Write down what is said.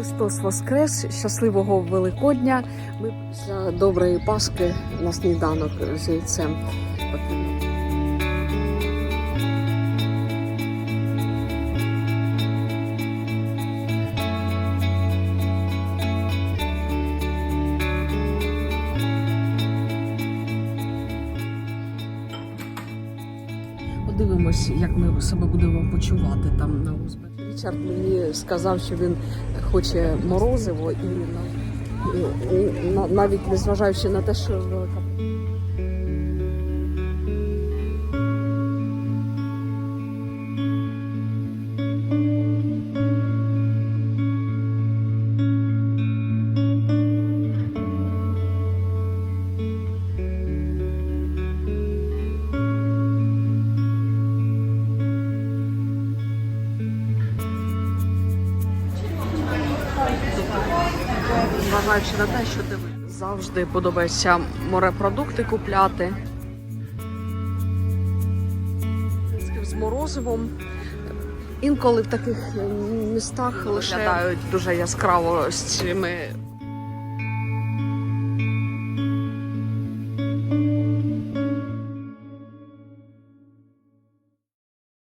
Христос Воскрес! Щасливого Великодня! Ми після доброї Пасхи на сніданок з яйцем. Подивимось, як ми себе будемо почувати там на узбережжі. Річард мені сказав, що він хоче морозиво і на, і на- навіть незважаючи на те, що велика Зважаючи на те, що ти завжди подобається морепродукти купляти. З морозивом. Інколи в таких містах лише дуже яскраво з цими